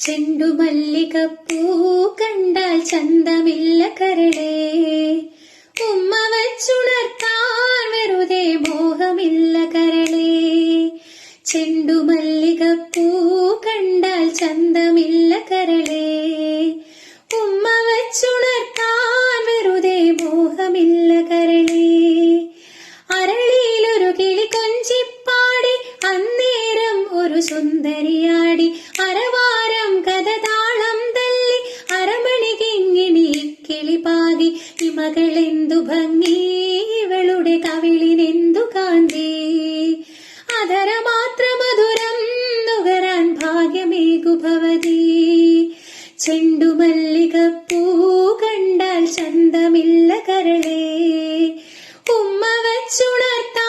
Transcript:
ചെണ്ടുമല്ലികപ്പൂ കണ്ടാൽ ചന്തമില്ല കരളേ. ഉമ്മ വച്ചുണർത്താൻ വെറുതെ മോഹമില്ല കരളേ. ചെണ്ടുമല്ലികപ്പൂ കണ്ടാൽ ചന്തമില്ല കഥതാളം തല്ലി അരമണികിങ്ങിണി കിളിപാകി. ഇമകളെന്തു ഭംഗി ഇവളുടെ കവിളിനെന്തു കാന്തി. അധര മാത്രമധുരം നുകരാൻ ഭാഗ്യമേകു ഭവതി ചെണ്ടുമല്ലികപ്പൂ കണ്ടാൽ ചന്തമില്ല കരളേ. ഉമ്മ വച്ചുണർത്താൻ